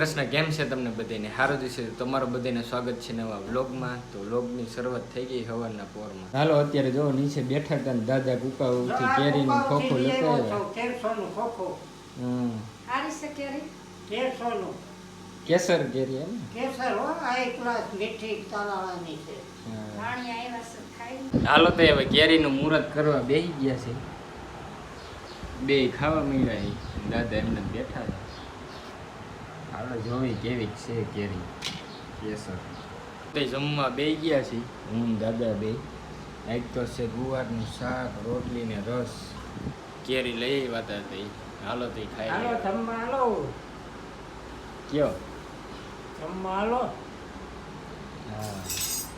કૃષ્ણ કેમ છે તમને બધાને? સારું જ છે. તમારું બધાને સ્વાગત છે નવા વ્લોગમાં. તો વ્લોગની શરૂઆત થઈ ગઈ હવાના પોરમાં. હાલો અત્યારે જો નીચે બેઠા હતા ને દાદા કુકા ઉઠી કેરીનું ખોખો લેતા આવ્યા કેરી? કેસર કેરી એમ ને? કેસર હો આ એક ગ્લાસ મીઠી તાલાવાની છે. પાણી રાણી આવ્યા છે ખાઈ હાલો તો હવે કેરીનું મુહૂર્ત કરવા બેસી ગયા છે. બે ખાવા મળ્યા દાદા એમને બેઠા હતા હાલો જોવી કેવી છે કેરી. કેસર તે જમવા બે ગયા છે. હું દાદા બે. એક તો છે ગુવારનું શાક રોટલી ને રસ. કેરી લઈ આવ્યા હતા તે. હાલો તે ખાઈ હાલો જમવા હાલો. કયો? જમવા હાલો. હા.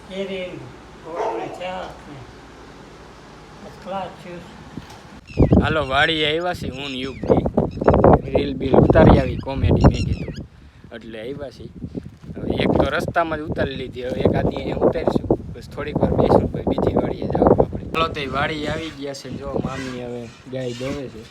કેરી રોટલી શાક. હાલો વાડી આવ્યા છે. હું યુગ રીલ બિલ ઉતારી આવી કોમેડી મેં એટલે આવ્યા છીએ હવે એક તો રસ્તામાં જ ઉતારી લીધી, હવે એક આદી અહીંયા ઉતારીશું. બસ થોડીક વાર બેસું પછી બીજી વાડીએ જાવ આપણે. ચાલો તો વાડી આવી ગયા છે, જો મામી હવે ગાય દોવે છે.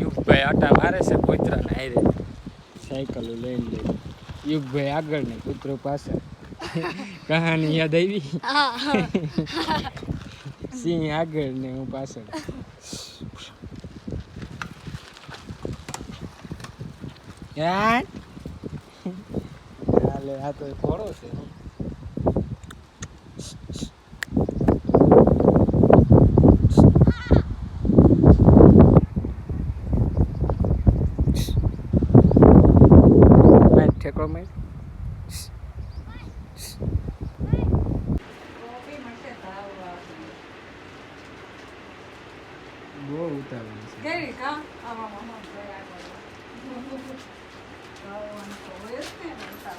યુગભાઈ આટા મારે છે કૂતરાને હારે. સાયકલ લઈને લઈને યુગભાઈ આગળ ને કૂતરો પાછળ. કહાની યાદ આવી? સિંહ આગળ ને હું પાછળ. યાર. હાલે આ તો થોડો છે. ઠેકડો મારી. 그러니까 아마 뭐 하면 돼야 되고. 너무 좋을 텐데.